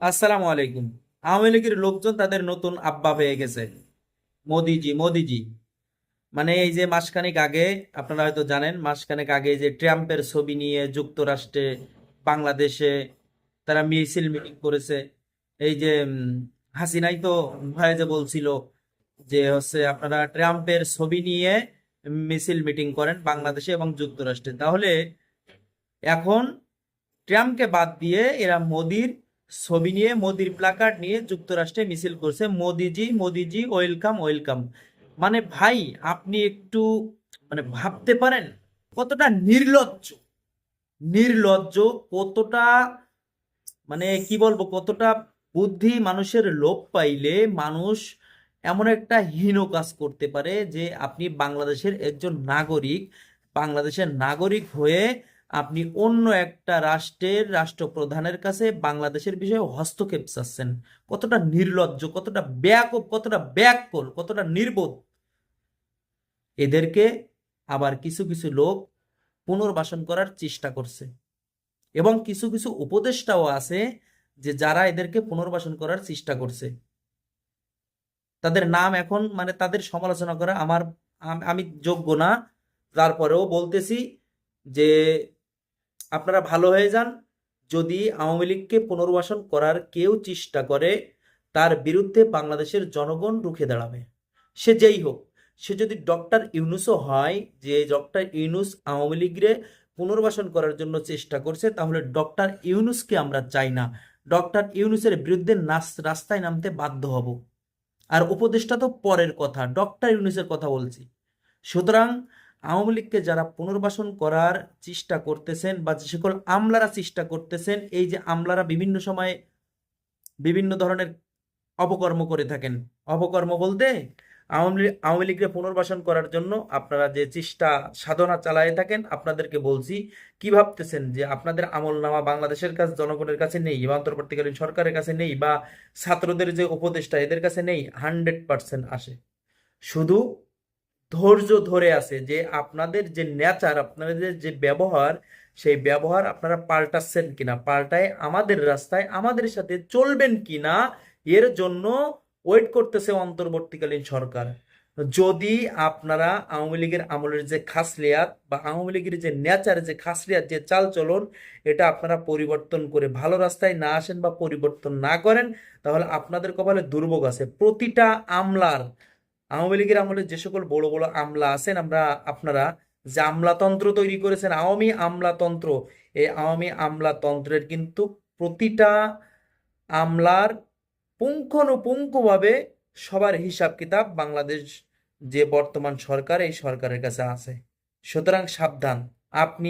আসসালামু আলাইকুম। আওয়ামী লীগের লোকজন তাদের নতুন আব্বা হয়ে গেছে। মোদিজি মোদিজি। মানে এই যে মাসখানেক আগে, আপনারা হয়তো জানেন, মাসখানেক আগে যে ট্রাম্পের ছবি নিয়ে যুক্তরাষ্ট্রে, বাংলাদেশে তারা মিছিল মিটিং করেছে। এই যে হাসিনাই তো ভয়ে যে বলছিল যে হচ্ছে আপনারা ট্রাম্পের ছবি নিয়ে মিছিল মিটিং করেন বাংলাদেশে এবং যুক্তরাষ্ট্রে। তাহলে এখন ট্রাম্পকে বাদ দিয়ে এরা মোদির ছবি নিয়ে, মোদির প্লাকার্ড নিয়ে যুক্তরাষ্ট্রে মিছিল করছে। মোদিজি মোদিজি ওয়েলকাম ওয়েলকাম মানে ভাই, আপনি একটু মানে ভাবতে পারেন, কতটা নির্লজ্জ। নির্লজ্জ, কতটা মানে কি বলব, কতটা বুদ্ধি মানুষের লোপ পাইলে মানুষ এমন একটা হীন কাজ করতে পারে যে আপনি বাংলাদেশের একজন নাগরিক, বাংলাদেশের নাগরিক হয়ে আপনি অন্য একটা রাষ্ট্রের রাষ্ট্রপ্রধানের কাছে বাংলাদেশের বিষয়ে হস্তক্ষেপ চাচ্ছেন। কতটা নির্লজ্জ, কতটা ব্যাকপ, কতটা ব্যাককল কতটা নির্বোধ। এদেরকে আবার কিছু কিছু লোক পুনর্বাসন করার চেষ্টা করছে। এবং কিছু কিছু উপদেষ্টাও আছে যে যারা এদেরকে পুনর্বাসন করার চেষ্টা করছে। তাদের নাম এখন মানে তাদের সমালোচনা করা আমার, আমি যোগ্য না। তারপরেও বলতেছি যে আপনারা ভালো হয়ে যান। যদি আওয়ামী লীগকে পুনর্বাসন করার কেউ চেষ্টা করে, তার বিরুদ্ধে বাংলাদেশের জনগণ রুখে দাঁড়াবে। সে যেই হোক, সে যদি ডক্টর ইউনুসও হয়, যে ডক্টর ইউনুস আওয়ামী লীগরে পুনর্বাসন করার জন্য চেষ্টা করছে, তাহলে ডক্টর ইউনুসকে আমরা চাই না। ডক্টর ইউনুসের বিরুদ্ধে নাস, রাস্তায় নামতে বাধ্য হব। আর উপদেষ্টা তো পরের কথা, ডক্টর ইউনুসের কথা বলছি। সুতরাং আওয়ামী লীগকে যারা পুনর্বাসন করার চেষ্টা করতেছেন বা যে সকল আমলারা চেষ্টা করতেছেন, এই যে আমলারা বিভিন্ন সময়ে বিভিন্ন ধরনের অপকর্ম করে থাকেন। অপকর্ম বলতে আওয়ামী আওয়ামী লীগকে পুনর্বাসন করার জন্য আপনারা যে চেষ্টা, সাধনা চালায় থাকেন, আপনাদেরকে বলছি, কি ভাবতেছেন? যে আপনাদের আমলনামা বাংলাদেশের কাছে, জনগণের কাছে নেই, বা অন্তর্বর্তীকালীন সরকারের কাছে নেই, বা ছাত্রদের যে উপদেষ্টা, এদের কাছে নেই, হান্ড্রেড পার্সেন্ট আসে। শুধু ধৈর্য ধরে আছে যে আপনাদের যে নেচার আপনাদের যে ব্যবহার, সেই ব্যবহার আপনারা পাল্টাচ্ছেন কিনা, পাল্টায় আমাদের রাস্তায় আমাদের সাথে চলবেন কিনা, এর জন্য ওয়েট করতেছে অন্তর্বর্তীকালীন সরকার। যদি আপনারা আওয়ামী লীগের আমলের যে খাসলিয়াত বা আওয়ামী লীগের যে নেচার যে খাসলিয়াত, যে চালচলন, এটা আপনারা পরিবর্তন করে ভালো রাস্তায় না আসেন বা পরিবর্তন না করেন, তাহলে আপনাদের কপালে দুর্ভোগ আছে। প্রতিটা আমলার আওয়ামী লীগের আমলে যে সকল বড় বড় আমলা আছেন, আমরা আপনারা যে আমলাতন্ত্র তৈরি করেছেন, আওয়ামী আমলাতন্ত্র, এই আওয়ামী আমলাতন্ত্রের কিন্তু প্রতিটা আমলার পুঙ্খানুপুঙ্খভাবে সবার হিসাব কিতাব বাংলাদেশ যে বর্তমান সরকার, এই সরকারের কাছে আছে। সুতরাং সাবধান। আপনি